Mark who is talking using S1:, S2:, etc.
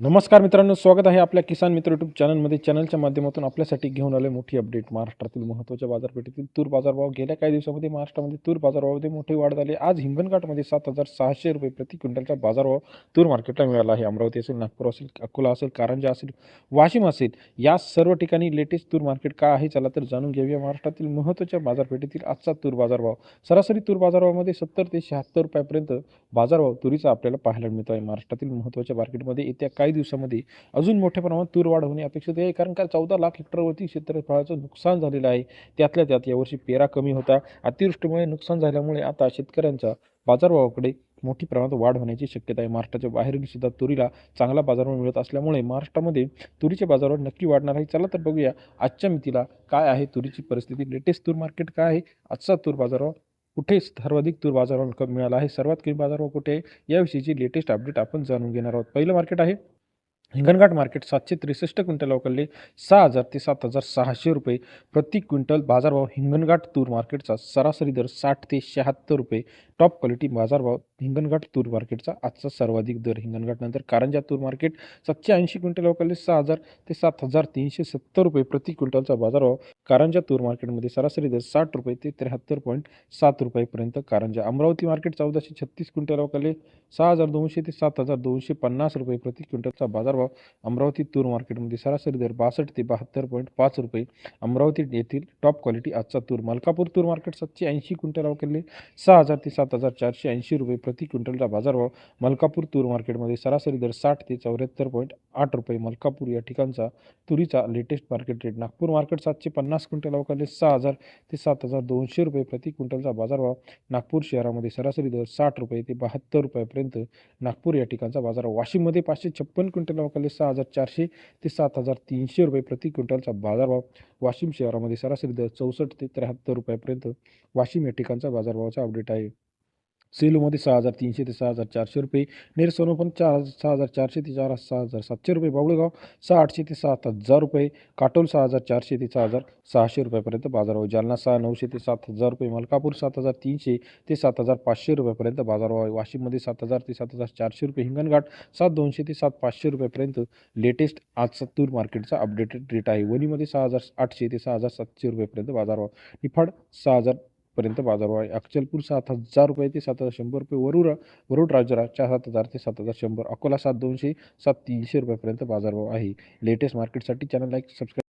S1: नमस्कार मित्रांनो स्वागत आहे आपल्या किसान मित्र युट्यूब चॅनलमध्ये चॅनलच्या माध्यमातून आपल्यासाठी घेऊन आले मोठी अपडेट महाराष्ट्रातील महत्त्वाच्या बाजारपेठेतील तूर बाजारभाव. गेल्या काही दिवसामध्ये महाराष्ट्रामध्ये तूर बाजारभावामध्ये मोठी वाढ झाली. आज हिंगणघाटमध्ये सात हजार सहाशे रुपये प्रति क्विंटलचा बाजारभाव तूर मार्केटला मिळाला. आहे अमरावती असेल नागपूर असेल अकोला असेल कारंजा असेल वाशिम असेल या सर्व ठिकाणी लेटेस्ट तूर मार्केट का आहे चला तर जाणून घेऊया. महाराष्ट्रातील महत्त्वाच्या बाजारपेठेतील आजचा तूर बाजारभाव. सरासरी तूर बाजारभावामध्ये सत्तर ते शहात्तर रुपयापर्यंत बाजारभाव तुरीचा आपल्याला पाहायला मिळतो आहे महाराष्ट्रातील महत्त्वाच्या मार्केटमध्ये येत्या काही काही दिवसामध्ये अजून मोठ्या प्रमाणात तूर वाढ होणे अपेक्षित आहे. कारण का चौदा लाख हेक्टरवरती क्षेत्रफळाचं नुकसान झालेलं आहे. त्यातल्या त्यात यावर्षी पेरा कमी होता. अतिवृष्टीमुळे नुकसान झाल्यामुळे आता शेतकऱ्यांच्या बाजारभावाकडे मोठी प्रमाणात वाढ होण्याची शक्यता आहे. महाराष्ट्राच्या बाहेरील सुद्धा तुरीला चांगला बाजारभाव मिळत असल्यामुळे महाराष्ट्रामध्ये तुरीचे बाजारभाव नक्की वाढणार आहे. चला तर बघूया आजच्या मितीला काय आहे तुरीची परिस्थिती. लेटेस्ट तूर मार्केट काय आहे? आजचा तूर बाजारभाव कुठे सर्वाधिक तूर बाजारभाव मिळाला आहे? सर्वात कमी बाजारभाव कुठे आहे? याविषयीची लेटेस्ट अपडेट आपण जाणून घेणार आहोत. पहिलं मार्केट आहे हिंगणघाट मार्केट सातशे त्रेसष्ट क्विंटल अवकलले सहा हजार ते सात हजार सहाशे रुपये. प्रति क्विंटल बाजारभाव हिंगणघाट तूर मार्केटचा सरासरी दर साठ ते शहात्तर रुपये. टॉप क्वालिटी बाजारभाव हिंगणघाट तूर मार्केटचा आजचा सर्वाधिक दर. हिंगणघाटनंतर कारंजा तूर मार्केट सातशे ऐंशी क्विंटल अवकलले सहा हजार ते सात हजार तीनशे सत्तर रुपये प्रति क्विंटलचा बाजारभाव कारंजा तूर मार्केटमध्ये सरासरी दर साठ रुपये ते त्र्याहत्तर पॉईंट सात रुपयेपर्यंत कारंजा. अमरावती मार्केट चौदाशे छत्तीस क्विंटल अवकलले सहा हजार दोनशे ते सात हजार दोनशे पन्नास रुपये प्रति क्विंटलचा बाजार बाजारभाव अमरावती तूर मार्केटमध्ये सरासरी दर बासष्ट ते बहात्तर पॉईंट पाच रुपये. अमरावती येथील टॉप क्वालिटी आजचा तूर मलकापूर तूर मार्केट सातशे ऐंशी क्विंटल केले सहा हजार ते सात हजार चारशे ऐंशी रुपये प्रति क्विंटलचा बाजारभाव. मलकापूर तूर मार्केटमध्ये सरासरी दर साठ ते चौऱ्याहत्तर पॉईंट आठ रुपये. मलकापूर या ठिकाणचा तुरीचा latest market rate Nagpur market सातशे पन्नास क्विंटल अवकाले सहा हजार ते सात हजार दोनशे रुपये प्रति क्विंटलचा बाजारभाव. नागपूर शहरामध्ये सरासरी दर साठ रुपये ते बहात्तर रुपयापर्यंत नागपूर या ठिकाणचा बाजार वाशिममध्ये पाचशे छप्पन क्विंटल अवकाले सहा हजार चारशे ते सात हजार तीनशे रुपये प्रति क्विंटलचा बाजारभाव वाशिम शहरामध्ये सरासरी दर चौसष्ट ते त्र्याहत्तर रुपयापर्यंत वाशिम या ठिकाणचा बाजारभावाचा अपडेट आहे. सेलूमध्ये सहा हजार तीनशे ते सहा हजार चारशे रुपये. नेर पण चार हजार सहा हजार चारशे ते चार सहा हजार सातशे रुपये. बावळगाव सहा आठशे ते सात हजार रुपये. काटोल सहा हजार चारशे ते सहा हजार सहाशे रुपयापर्यंत बाजारभाव. जालना सहा नऊशे ते सात हजार रुपये. मलकापूर सात हजार तीनशे ते सात हजार पाचशे रुपयापर्यंत बाजारभाव. आहे वाशिममध्ये सात हजार ते सात हजार चारशे रुपये. हिंगणघाट सात दोनशे ते सात पाचशे रुपयापर्यंत लेटेस्ट आजचा तूर मार्केटचा अपडेटेड रेट आहे. वणीमध्ये सहा हजार आठशे ते सहा हजार सातशे रुपयेपर्यंत बाजारभाव. निफाड सहा हजार पर्यंत बाजारभाव आहे अक्चलपूर सात हजार रुपये ते सात हजार शंभर रुपये. वरुड वरुड राजरा चार सात हजार ते सात हजार शंभर. अकोला सात दोनशे सात तीनशे रुपयापर्यंत बाजारभाव आहे. लेटेस्ट मार्केटसाठी चॅनल लाईक सबस्क्राईब